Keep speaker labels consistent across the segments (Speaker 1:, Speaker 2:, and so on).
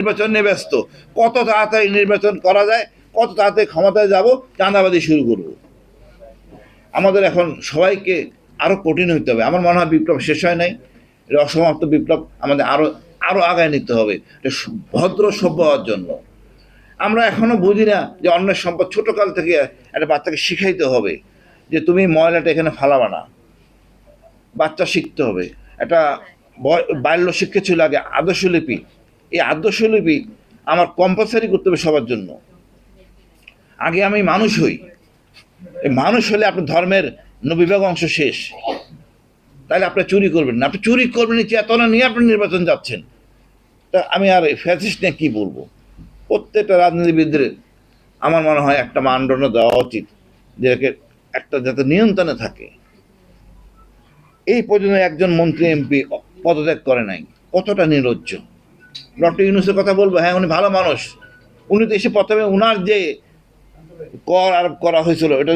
Speaker 1: নির্বাচন ব্যস্ত। কত তাড়াতাড়ি নির্বাচন করা যায়, কত তাড়াতাড়ি ক্ষমতায় যাব চাঁদাবাদি শুরু করব। আমাদের এখন সবাইকে আরও কঠিন হইতে হবে। আমার মনে হয় বিপ্লব শেষ হয় নাই। অসমাপ্ত বিপ্লব আমাদের আরও আরও আগায় নিতে হবে। ভদ্র সভ্য হওয়ার জন্য। আমরা এখনও বুঝি না যে অন্যের সম্পদ ছোটকাল থেকে একটা বাচ্চাকে শিখাইতে হবে যে তুমি ময়লাটা এখানে ফালাবা না। বাচ্চা শিখতে হবে। একটা বাল্য শিক্ষা ছিল আগে আদর্শলিপি এই আদর্শলিপি আমার কম্পালসারি করতে হবে সবার জন্য। আগে আমি মানুষ হই। এই মানুষ হলে আপনার ধর্মের নবিভাগ অংশ শেষ। তাহলে আপনি চুরি করবেন না। আপনি চুরি করবেন চেতনা নিয়ে আপনি নির্বাচন যাচ্ছেন। তা আমি আর ফ্যাসিস্ট নিয়ে কী বলব? প্রত্যেকটা রাজনীতিবিদদের আমার মনে হয় একটা মানদণ্ড দেওয়া উচিত, যেটাকে একটা যাতে নিয়ন্ত্রণে থাকে। এই পর্যন্ত একজন মন্ত্রী, এমপি পদত্যাগ করে নাই। কতটা নির্লজ্জ? ডক্টর ইউনুসের কথা বলব হ্যাঁ উনি ভালো মানুষ। উনি তো এসে প্রথমে উনার যে কর আরোপ করা হয়েছিল, এটা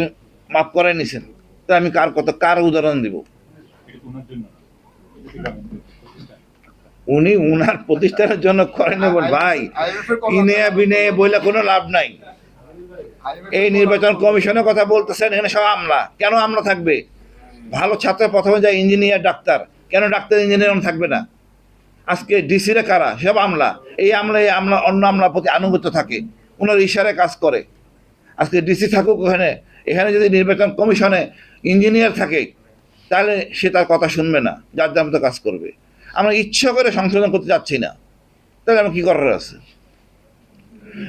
Speaker 1: মাফ করাই নিছেন। তা আমি কার কথা, কার উদাহরণ দিব? উনি উনার প্রতিষ্ঠানের জন্য করেন বল, ভাই। ইনেয়া বিনেয়ে বইলে কোনো লাভ নাই। এই নির্বাচন কমিশনের কথা বলতেছেন, এখানে সব আমলা। কেন আমলা থাকবে? ভালো ছাত্র প্রথমে যায় ইঞ্জিনিয়ার, ডাক্তার। কেন ডাক্তার, ইঞ্জিনিয়ার থাকবে না? আজকে ডিসিরে কারা? সব আমলা। এই আমলা এই আমলা, অন্য আমলার প্রতি আনুগত্য থাকে। ওনার ইশারে কাজ করে। আজকে ডিসি থাকুক ওখানে। এখানে যদি নির্বাচন কমিশনে ইঞ্জিনিয়ার থাকে, তাহলে সে তার কথা শুনবে না। যার যার মতো কাজ করবে। আমরা ইচ্ছা করে সংশোধন করতে চাচ্ছি না। তাহলে আমার কী করার আছে?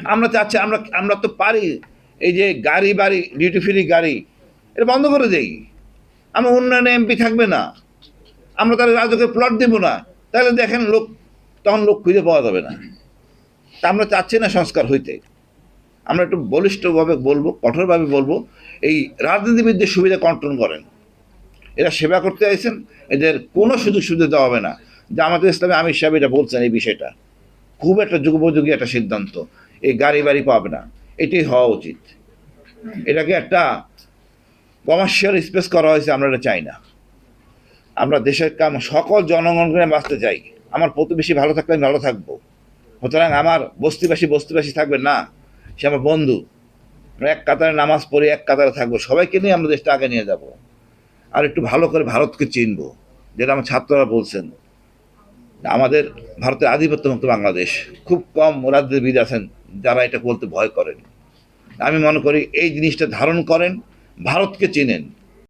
Speaker 1: আমরা চাচ্ছি, আমরা আমরা তো পারি। এই যে গাড়ি বাড়ি ডিউটি ফ্রি গাড়ি, এটা বন্ধ করে দেই। আমরা উন্নয়নে এমপি থাকবে না। আমরা তাহলে রাজ্যকে প্লট দেবো না। তাহলে দেখেন লোক, তখন লোক খুঁজে পাওয়া যাবে না। তা আমরা চাচ্ছি না সংস্কার হইতে। আমরা একটু বলিষ্ঠভাবে বলব, কঠোরভাবে বলব, এই রাজনীতিবিদদের সুবিধা কন্ট্রোল করেন। এরা সেবা করতে চাইছেন এদের কোনো সুযোগ সুবিধা দেওয়া হবে না। জামাতে ইসলামে, আমির সাহেব এটা বলছেন এই বিষয়টা। খুব একটা যুগোপযোগী একটা সিদ্ধান্ত। এই গাড়ি বাড়ি পাবে না। এটাই হওয়া উচিত। এটাকে একটা কমার্শিয়াল স্পেস করা হয়েছে, আমরা এটা চাই না। আমরা দেশের কাম সকল জনগণকে বাঁচতে চাই। আমার প্রতিবেশী ভালো থাকলে আমি ভালো থাকব। সুতরাং আমার বস্তিবাসী বস্তিবাসী থাকবে না। সে আমার বন্ধু। আমরা এক কাতারে নামাজ পড়ি এক কাতারে থাকব। সবাইকে নিয়ে আমরা দেশটা আগে নিয়ে যাব। আর একটু ভালো করে ভারতকে চিনব, যেটা আমার ছাত্ররা বলছেন। আমাদের ভারতের আধিপত্যমুক্ত বাংলাদেশ। খুব কম রাজনীতিবিদ আছেন যারা এটা বলতে ভয় করেন। আমি মনে করি এই জিনিসটা ধারণ করেন, ভারতকে চিনেন।